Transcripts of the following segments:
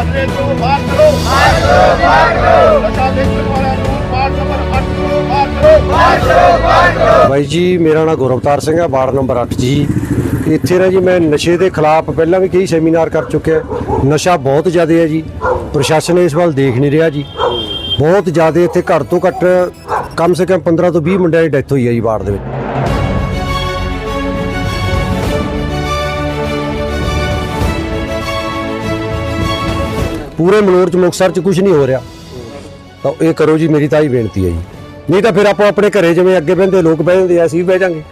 ਸਾਡੇ ਤੋਂ ਬਾਹਰ ਕਰੋ। ਬਾਹਰ ਕਰੋ ਬਾਹਰ ਕਰੋ। ਨਸ਼ਾ ਵੇਚਣ ਵਾਲਿਆਂ ਨੂੰ ਵਾਰਡ ਨੰਬਰ 8 ਤੋਂ ਬਾਹਰ ਕਰੋ। ਬਾਈ ਜੀ ਮੇਰਾ ਨਾਮ ਗੁਰਵਤਾਰ ਸਿੰਘ ਹੈ ਵਾਰਡ ਨੰਬਰ 8 ਜੀ। ਇੱਥੇ ਨਾ ਜੀ ਮੈਂ ਨਸ਼ੇ ਦੇ ਖਿਲਾਫ ਪਹਿਲਾਂ ਵੀ ਕਈ ਸੈਮੀਨਾਰ ਕਰ ਚੁੱਕਿਆ। ਨਸ਼ਾ ਬਹੁਤ ਜ਼ਿਆਦਾ ਹੈ ਜੀ। ਪ੍ਰਸ਼ਾਸਨ ਇਸ ਵੱਲ ਦੇਖ ਨਹੀਂ ਰਿਹਾ ਜੀ। ਬਹੁਤ ਜ਼ਿਆਦਾ ਇੱਥੇ ਘੱਟ ਤੋਂ ਘੱਟ ਕਮ ਸੇ ਕਮ 15 ਤੋਂ 20 ਮੁੰਡਿਆਂ ਦੀ ਡੈਥ ਹੋਈ ਹੈ ਜੀ ਵਾਰਡ ਦੇ ਵਿੱਚ। ਪੂਰੇ ਮਨੋਰ ਚ ਮੁਕਤਸਰ ਚ ਕੁਝ ਨਹੀਂ ਹੋ ਰਿਹਾ। ਤਾਂ ਇਹ ਕਰੋ ਜੀ ਮੇਰੀ ਤਾਂ ਹੀ ਬੇਨਤੀ ਹੈ ਜੀ। ਨਹੀਂ ਤਾਂ ਫਿਰ ਆਪਾਂ ਆਪਣੇ ਘਰੇ ਜਿਵੇਂ ਅੱਗੇ ਬਹਿੰਦੇ ਲੋਕ ਬਹਿ ਜਾਂਦੇ ਆ, ਅਸੀਂ ਵੀ ਬਹਿ ਜਾਾਂਗੇ।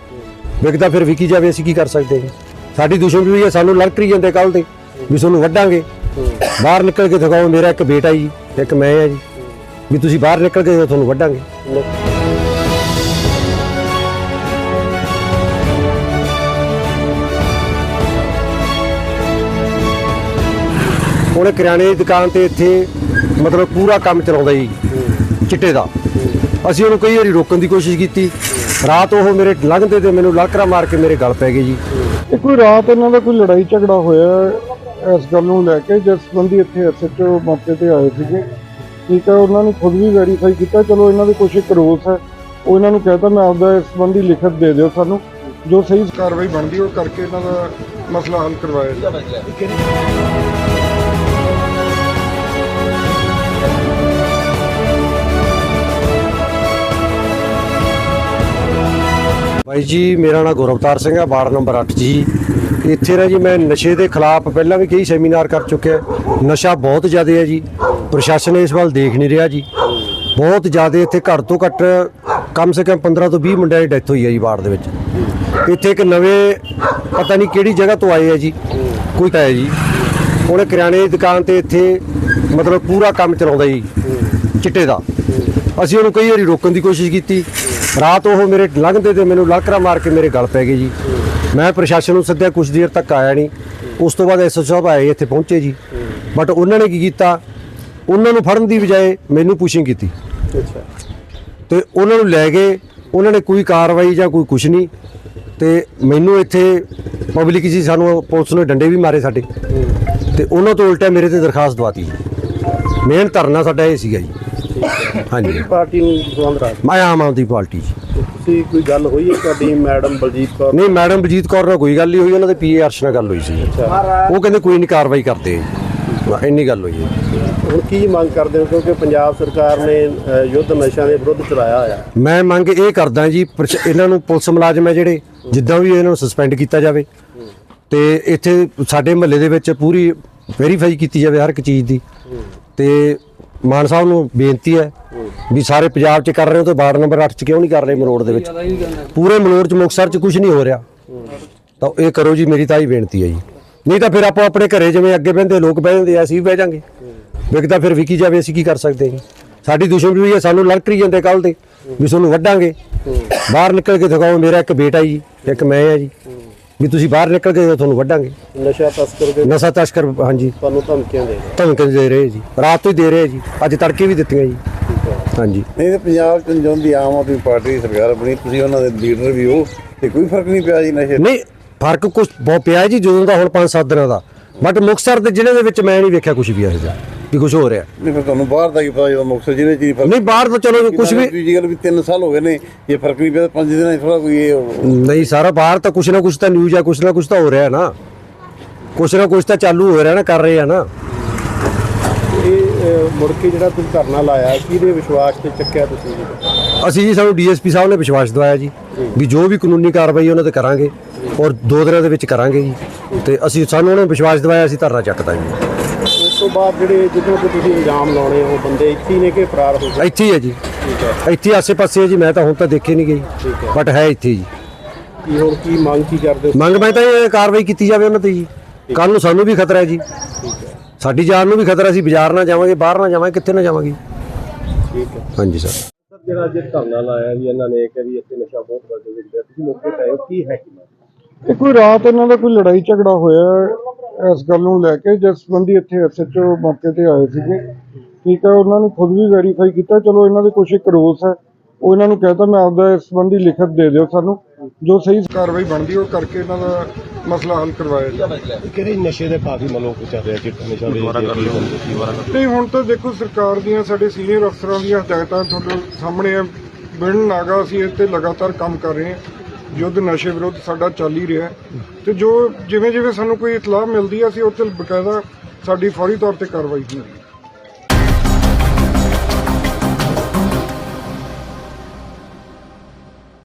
ਵਿਕਦਾ ਫਿਰ ਵਿਕੀ ਜਾਵੇ ਅਸੀਂ ਕੀ ਕਰ ਸਕਦੇ ਹਾਂ ਸਾਡੀ ਦੁਸ਼ਮਣੀ ਵੀ ਹੈ ਸਾਨੂੰ ਲੜਕਰੀ ਜਾਂਦੇ ਕੱਲ ਦੇ ਵੀ ਤੁਹਾਨੂੰ ਵੱਢਾਂਗੇ। ਬਾਹਰ ਨਿਕਲ ਕੇ ਦਿਖਾਓ ਮੇਰਾ ਇੱਕ ਬੇਟਾ ਜੀ ਇੱਕ ਮੈਂ ਆ ਜੀ। ਵੀ ਤੁਸੀਂ ਬਾਹਰ ਨਿਕਲ ਕੇ ਤੁਹਾਨੂੰ ਵੱਢਾਂਗੇ। ਉਹਨੇ ਕਿਰਾਣੇ ਦੀ ਦੁਕਾਨ ਤੇ ਇੱਥੇ ਮਤਲਬ ਪੂਰਾ ਕੰਮ ਚਲਾਉਂਦਾ ਜੀ, ਚਿੱਟੇ ਦਾ। ਅਸੀਂ ਉਹਨੂੰ ਕਈ ਵਾਰੀ ਰੋਕਣ ਦੀ ਕੋਸ਼ਿਸ਼ ਕੀਤੀ। ਰਾਤ ਉਹ ਮੇਰੇ ਲੰਘਦੇ ਤੇ ਮੈਨੂੰ ਲਾਕਰਾ ਮਾਰ ਕੇ ਮੇਰੇ ਗਲ ਪੈ ਗਏ ਜੀ। ਇਹ ਕੋਈ ਰਾਤ ਇਹਨਾਂ ਦਾ ਕੋਈ ਲੜਾਈ ਝਗੜਾ ਹੋਇਆ ਇਸ ਗੱਲ ਨੂੰ ਲੈ ਕੇ ਜਿਸ ਸੰਬੰਧੀ ਇੱਥੇ ਐਸਐਚਓ ਮੌਕੇ ਤੇ ਆਏ ਸੀਗੇ। ਠੀਕ ਹੈ, ਉਹਨਾਂ ਨੇ ਖੁਦ ਵੀ ਵੈਰੀਫਾਈ ਕੀਤਾ, ਚਲੋ ਇਹਨਾਂ ਦੇ ਕੁਝ ਇੱਕ ਰੋਸ ਹੈ। ਉਹ ਇਹਨਾਂ ਨੂੰ ਕਹਿੰਦਾ ਮੈਂ ਆਪਦਾ ਇਸ ਸੰਬੰਧੀ ਲਿਖਤ ਦੇ ਦਿਓ ਸਾਨੂੰ। ਜੋ ਸਹੀ ਕਾਰਵਾਈ ਬਣਦੀ, ਉਹ ਕਰਕੇ ਇਹਨਾਂ ਦਾ ਮਸਲਾ ਹੱਲ ਕਰਵਾਇਆ ਜਾਵੇ। ਬਾਈ ਜੀ, ਮੇਰਾ ਨਾਮ ਗੁਰਵਤਾਰ ਸਿੰਘ ਹੈ ਵਾਰਡ ਨੰਬਰ 8 ਜੀ। ਇੱਥੇ ਨਾ ਜੀ, ਮੈਂ ਨਸ਼ੇ ਦੇ ਖਿਲਾਫ ਪਹਿਲਾਂ ਵੀ ਕਈ ਸੈਮੀਨਾਰ ਕਰ ਚੁੱਕਿਆ। ਨਸ਼ਾ ਬਹੁਤ ਜ਼ਿਆਦਾ ਹੈ ਜੀ। ਪ੍ਰਸ਼ਾਸਨ ਇਸ ਵੱਲ ਦੇਖ ਨਹੀਂ ਰਿਹਾ ਜੀ। ਬਹੁਤ ਜ਼ਿਆਦਾ ਇੱਥੇ ਘੱਟ ਤੋਂ ਘੱਟ ਕਮ ਸੇ ਕਮ 15 ਤੋਂ 20 ਮੁੰਡਿਆਂ ਦੀ ਡੈਥ ਹੋਈ ਹੈ ਜੀ ਵਾਰਡ ਦੇ ਵਿੱਚ। ਇੱਥੇ ਇੱਕ ਨਵੇਂ ਪਤਾ ਨਹੀਂ ਕਿਹੜੀ ਜਗ੍ਹਾ ਤੋਂ ਆਏ ਹੈ ਜੀ। ਕੋਈ ਤਾਂ ਹੈ ਜੀ। ਉਹਨੇ ਕਿਰਾਣੇ ਦੀ ਦੁਕਾਨ ਤੇ ਇੱਥੇ ਮਤਲਬ ਪੂਰਾ ਕੰਮ ਚਲਾਉਂਦਾ ਜੀ, ਚਿੱਟੇ ਦਾ। ਅਸੀਂ ਉਹਨੂੰ ਕਈ ਵਾਰੀ ਰੋਕਣ ਦੀ ਕੋਸ਼ਿਸ਼ ਕੀਤੀ। ਰਾਤ ਉਹ ਮੇਰੇ ਲੰਘਦੇ ਤੇ ਮੈਨੂੰ ਲਾਕਰਾ ਮਾਰ ਕੇ ਮੇਰੇ ਗਲ ਪੈ ਗਏ ਜੀ। ਮੈਂ ਪ੍ਰਸ਼ਾਸਨ ਨੂੰ ਸੱਦਿਆ ਕੁਝ ਦੇਰ ਤੱਕ ਆਇਆ ਨਹੀਂ। ਉਸ ਤੋਂ ਬਾਅਦ ਐਸਓ ਸਾਹਿਬ ਆਏ ਇੱਥੇ ਪਹੁੰਚੇ ਜੀ। ਬਟ ਉਹਨਾਂ ਨੇ ਕੀ ਕੀਤਾ? ਉਹਨਾਂ ਨੂੰ ਫੜਨ ਦੀ ਬਜਾਏ ਮੈਨੂੰ ਪੁਸ਼ਿੰਗ ਕੀਤੀ। ਅੱਛਾ। ਤੇ ਉਹਨਾਂ ਨੂੰ ਲੈ ਗਏ। ਉਹਨਾਂ ਨੇ ਕੋਈ ਕਾਰਵਾਈ ਜਾਂ ਕੋਈ ਕੁਛ ਨਹੀਂ। ਤੇ ਮੈਨੂੰ ਇੱਥੇ ਪਬਲਿਕ ਜੀ ਸਾਨੂੰ ਪੁਲਿਸ ਨੇ ਡੰਡੇ ਵੀ ਮਾਰੇ ਸਾਡੇ। ਤੇ ਉਹਨਾਂ ਤੋਂ ਉਲਟਾ ਮੇਰੇ ਤੇ ਦਰਖਾਸਤ ਦਵਾਤੀ ਮੇਨ ਧਰਨਾ ਸਾਡਾ ਇਹ ਸੀਗਾ ਜੀ। ਹਾਂਜੀ। ਪਾਰਟੀ ਨੂੰ ਸੰਬੰਧ ਰੱਖ ਮੈਂ ਆਮ ਆਦਮੀ ਪਾਰਟੀ ਜੀ। ਤੁਸੀਂ ਕੋਈ ਗੱਲ ਹੋਈ ਹੈ ਤੁਹਾਡੀ ਮੈਡਮ ਬਲਜੀਤ ਕੌਰ ਨਹੀਂ ਮੈਡਮ ਬਲਜੀਤ ਕੌਰ ਨਾਲ ਕੋਈ ਗੱਲ ਨਹੀਂ ਹੋਈ ਉਹਨਾਂ ਦੇ ਪੀਏ ਅਰਸ਼ ਨਾਲ ਗੱਲ ਹੋਈ ਸੀ। ਉਹ ਕਹਿੰਦੇ ਕੋਈ ਨਹੀਂ ਕਾਰਵਾਈ ਕਰਦੇ। ਇੰਨੀ ਗੱਲ ਹੋਈ ਹੈ। ਹੁਣ ਕੀ ਮੰਗ ਕਰਦੇ ਹੋ? ਕਿਉਂਕਿ ਪੰਜਾਬ ਸਰਕਾਰ ਨੇ ਯੁੱਧ ਨਸ਼ਿਆਂ ਦੇ ਵਿਰੁੱਧ ਚਲਾਇਆ ਹੋਇਆ। ਮੈਂ ਮੰਗ ਇਹ ਕਰਦਾ ਜੀ ਇਹਨਾਂ ਨੂੰ ਪੁਲਿਸ ਮੁਲਾਜ਼ਮ ਹੈ ਜਿਹੜੇ ਜਿੱਦਾਂ ਵੀ ਇਹਨਾਂ ਨੂੰ ਸਸਪੈਂਡ ਕੀਤਾ ਜਾਵੇ। ਤੇ ਇੱਥੇ ਸਾਡੇ ਮਹੱਲੇ ਦੇ ਵਿੱਚ ਪੂਰੀ ਵੈਰੀਫਾਈ ਕੀਤੀ ਜਾਵੇ ਹਰ ਇੱਕ ਚੀਜ਼ ਦੀ। ਤੇ ਮਾਨ ਸਾਹਿਬ ਨੂੰ ਬੇਨਤੀ ਹੈ ਵੀ ਸਾਰੇ ਪੰਜਾਬ 'ਚ ਕਰ ਰਹੇ ਹੋ ਤੇ ਵਾਰਡ ਨੰਬਰ 8 'ਚ ਕਿਉਂ ਨਹੀਂ ਕਰ ਰਹੇ ਮਰੋੜ ਦੇ ਵਿੱਚ? ਪੂਰੇ ਮਨੋਰ 'ਚ ਮੁਕਤਸਰ 'ਚ ਕੁਝ ਨਹੀਂ ਹੋ ਰਿਹਾ। ਤਾਂ ਇਹ ਕਰੋ ਜੀ ਮੇਰੀ ਤਾਂ ਹੀ ਬੇਨਤੀ ਹੈ ਜੀ। ਨਹੀਂ ਤਾਂ ਫਿਰ ਆਪੋ ਆਪਣੇ ਘਰੇ ਜਿਵੇਂ ਅੱਗੇ ਬਹਿੰਦੇ ਲੋਕ ਬਹਿ ਜਾਂਦੇ ਆ, ਅਸੀਂ ਬਹਿ ਜਾਾਂਗੇ। ਵਿਕਦਾ ਫਿਰ ਵਿਕੀ ਜਾਵੇ ਅਸੀਂ ਕੀ ਕਰ ਸਕਦੇ ਹਾਂ ਸਾਡੀ ਦੁਸ਼ਮਣੀ ਵੀ ਹੈ ਸਾਨੂੰ ਲੜਕਰੀ ਜਾਂਦੇ ਕੱਲ ਦੇ ਵੀ ਤੁਹਾਨੂੰ ਵੱਢਾਂਗੇ। ਬਾਹਰ ਨਿਕਲ ਕੇ ਦਿਖਾਓ ਮੇਰਾ ਇੱਕ ਬੇਟਾ ਜੀ ਇੱਕ ਮੈਂ ਆ ਜੀ। ਵੀ ਤੁਸੀਂ ਬਾਹਰ ਨਿਕਲ ਕੇ ਤੁਹਾਨੂੰ ਵੱਢਾਂਗੇ। ਨਸ਼ਾ ਤਸਕਰ ਦੇ ਨਸ਼ਾ ਤਸਕਰ ਹਾਂਜੀ। ਤੁਹਾਨੂੰ ਧਮਕੀਆਂ ਦੇ ਰਹੇ। ਧਮਕੀ ਦੇ ਰਹੇ ਜੀ। ਰਾਤ ਤੋਂ ਹੀ ਦੇ ਰਹੇ ਜੀ। ਅੱਜ ਤੜਕੇ ਵੀ ਦਿੱਤੀਆਂ ਜੀ। ਹਾਂਜੀ। ਨਹੀਂ ਤੇ ਪੰਜਾਬ ਚ ਜਦੋਂ ਦੀ ਆਮ ਆਦਮੀ ਪਾਰਟੀ ਦੀ ਸਰਕਾਰ ਬਣੀ ਤੁਸੀਂ ਉਹਨਾਂ ਦੇ ਲੀਡਰ ਵੀ ਹੋ ਤੇ ਕੋਈ ਫ਼ਰਕ ਨਹੀਂ ਪਿਆ ਜੀ ਨਸ਼ੇ ਨਹੀਂ ਫ਼ਰਕ ਕੁਝ ਬਹੁਤ ਪਿਆ ਜੀ ਜਦੋਂ ਦਾ ਹੁਣ 5-7 ਦਿਨਾਂ ਦਾ। ਬਟ ਮੁਕਤਸਰ ਦੇ ਜ਼ਿਲ੍ਹੇ ਦੇ ਵਿੱਚ ਮੈਂ ਨਹੀਂ ਵੇਖਿਆ ਕੁਝ ਵੀ ਇਹੋ ਜਿਹਾ। ਵੀ ਕੁਝ ਹੋ ਰਿਹਾ। ਨਹੀਂ ਫਿਰ ਤੁਹਾਨੂੰ ਬਾਹਰ ਦਾ ਕੀ ਪਤਾ ਜਦੋਂ ਮੁਕਤਸਰ ਜ਼ਿਲ੍ਹੇ ਚ ਹੀ ਫ਼ਰਕ ਨਹੀਂ ਬਾਹਰ ਤਾਂ ਚਲੋ ਕੁਝ ਵੀ ਦੂਜੀ ਗੱਲ ਵੀ 3 ਸਾਲ ਹੋ ਗਏ ਨੇ ਇਹ ਫ਼ਰਕ ਨਹੀਂ ਪਿਆ ਤਾਂ ਪੰਜ ਦਿਨਾਂ ਥੋੜਾ ਕੋਈ ਇਹ ਨਹੀਂ ਸਾਰਾ ਬਾਹਰ ਤਾਂ ਕੁਛ ਨਾ ਕੁਛ ਤਾਂ ਨਿਊਜ਼ ਆ ਕੁਛ ਨਾ ਕੁਛ ਤਾਂ ਹੋ ਰਿਹਾ ਨਾ। ਕੁਛ ਨਾ ਕੁਛ ਤਾਂ ਚਾਲੂ ਹੋ ਰਿਹਾ ਨਾ ਕਰ ਰਹੇ ਆ ਨਾ। ਇਹ ਅ, ਮੁੜ ਕੇ ਜਿਹੜਾ ਤੁਸੀਂ ਧਰਨਾ ਲਾਇਆ ਕਿਹਦੇ ਵਿਸ਼ਵਾਸ ਤੇ ਚੱਕਿਆ ਤੁਸੀਂ? ਅਸੀਂ ਜੀ ਸਾਨੂੰ ਡੀਐਸਪੀ ਸਾਹਿਬ ਨੇ ਵਿਸ਼ਵਾਸ ਦਿਵਾਇਆ ਜੀ ਵੀ ਜੋ ਵੀ ਕਾਨੂੰਨੀ ਕਾਰਵਾਈ ਉਹਨਾਂ ਤੇ ਕਰਾਂਗੇ ਔਰ ਦੋ ਦਿਨਾਂ ਦੇ ਵਿੱਚ ਕਰਾਂਗੇ ਜੀ। ਤੇ ਅਸੀਂ ਸਾਨੂੰ ਉਹਨਾਂ ਨੇ ਵਿਸ਼ਵਾਸ ਦਿਵਾਇਆ ਅਸੀਂ ਧਰਨਾ ਚੱਕਦਾ ਜੀ। ਤੋਂ ਬਾਅਦ ਜਿਹੜੇ ਜਿੱਦੋਂ ਤੇ ਤੁਸੀਂ ਇਲਜ਼ਾਮ ਲਾਉਣੇ ਉਹ ਬੰਦੇ ਇੱਥੇ ਹੀ ਨੇ ਕਿ ਫਰਾਰ ਹੋ ਗਏ? ਇੱਥੇ ਹੀ ਹੈ ਜੀ। ਠੀਕ ਹੈ। ਇੱਥੇ ਆਸੇ-ਪਾਸੇ ਹੈ ਜੀ ਮੈਂ ਤਾਂ ਹੁਣ ਤਾਂ ਦੇਖੇ ਨਹੀਂ ਗਈ ਬਟ ਹੈ। ਇੱਥੇ ਜੀ। ਕੀ ਹੁਣ ਕੀ ਮੰਗ ਕੀ ਕਰਦੇ ਹੋ? ਮੰਗ ਮੈਂ ਤਾਂ ਇਹ ਕਾਰਵਾਈ ਕੀਤੀ ਜਾਵੇ ਉਹਨਾਂ ਤੇ ਜੀ। ਕੱਲ ਨੂੰ ਸਾਨੂੰ ਵੀ ਖਤਰਾ ਹੈ ਜੀ। ਸਾਡੀ ਜਾਨ ਨੂੰ ਵੀ ਖਤਰਾ ਸੀ ਬਾਜ਼ਾਰ ਨਾ ਜਾਵਾਂਗੇ ਬਾਹਰ ਨਾ ਜਾਵਾਂਗੇ ਕਿੱਥੇ ਨਾ ਜਾਵਾਂਗੇ। ਠੀਕ ਹੈ। ਹਾਂਜੀ ਸਰ। ਸਰ ਜਿਹੜਾ ਅੱਜ ਧਰਨਾ ਲਾਇਆ ਵੀ ਇਹਨਾਂ ਨੇ ਕਿ ਵੀ ਇੱਥੇ ਨਸ਼ਾ ਬਹੁਤ ਵੱਧ ਵਿਕਦਾ ਤੁਸੀਂ ਮੌਕੇ ਤੇ ਆਏ ਹੋ ਕੀ ਹੈ ਕੀ ਕੋਈ ਰਾਤ ਇਹਨਾਂ ਦਾ ਕੋਈ ਲੜਾਈ ਝਗੜਾ ਹੋਇਆ ਹੈ ਇਸ ਗੱਲ ਨੂੰ ਲੈ ਕੇ ਜਿਸ ਸੰਬੰਧੀ ਇੱਥੇ ਐਸਐਚਓ ਮੌਕੇ ਤੇ ਆਏ ਸੀਗੇ। ਠੀਕ ਹੈ ਉਹਨਾਂ ਨੇ ਖੁਦ ਵੀ ਵੈਰੀਫਾਈ ਕੀਤਾ ਚਲੋ ਇਹਨਾਂ ਦੇ ਕੁਝ ਇੱਕ ਰੋਸ ਹੈ। ਉਹ ਇਹਨਾਂ ਨੂੰ ਕਹਿਤਾ ਮੈਂ ਆਪਦਾ ਇਸ ਸੰਬੰਧੀ ਲਿਖਤ ਦੇ ਦਿਓ ਸਾਨੂੰ। ਜੋ ਸਹੀ ਕਾਰਵਾਈ ਬਣਦੀ ਉਹ ਕਰਕੇ ਇਹਨਾਂ ਦਾ ਮਸਲਾ ਹੱਲ ਕਰਵਾਇਆ ਜਾਵੇ। ਕਿਹੜੇ ਨਸ਼ੇ ਦੇ ਕਾਫੀ ਮਲੋਕ ਚੱਲ ਰਿਹਾ ਚਿੱਟਾ ਨਸ਼ਾ ਦੇ ਨਹੀਂ ਹੁਣ ਤਾਂ ਦੇਖੋ ਸਰਕਾਰ ਦੀਆਂ ਸਾਡੇ ਸੀਨੀਅਰ ਅਫਸਰਾਂ ਦੀਆਂ ਹਦਾਇਤਾਂ ਤੁਹਾਡੇ ਸਾਹਮਣੇ ਆ। ਬਿਨ ਨਾਗਾ ਅਸੀਂ ਤੇ ਲਗਾਤਾਰ ਕੰਮ ਕਰ ਰਹੇ ਹਾਂ। ਯੁੱਧ, ਨਸ਼ੇ ਵਿਰੁੱਧ ਸਾਡਾ ਚੱਲ ਹੀ ਰਿਹਾ ਹੈ। ਤੇ ਜੋ ਜਿਵੇਂ ਜਿਵੇਂ ਸਾਨੂੰ ਕੋਈ ਇਤਲਾਹ ਮਿਲਦੀ ਹੈ ਅਸੀਂ ਉਹ ਤੇ ਬਕਾਇਦਾ ਸਾਡੀ ਫੌਰੀ ਤੌਰ ਤੇ ਕਾਰਵਾਈ ਹੁੰਦੀ ਹੈ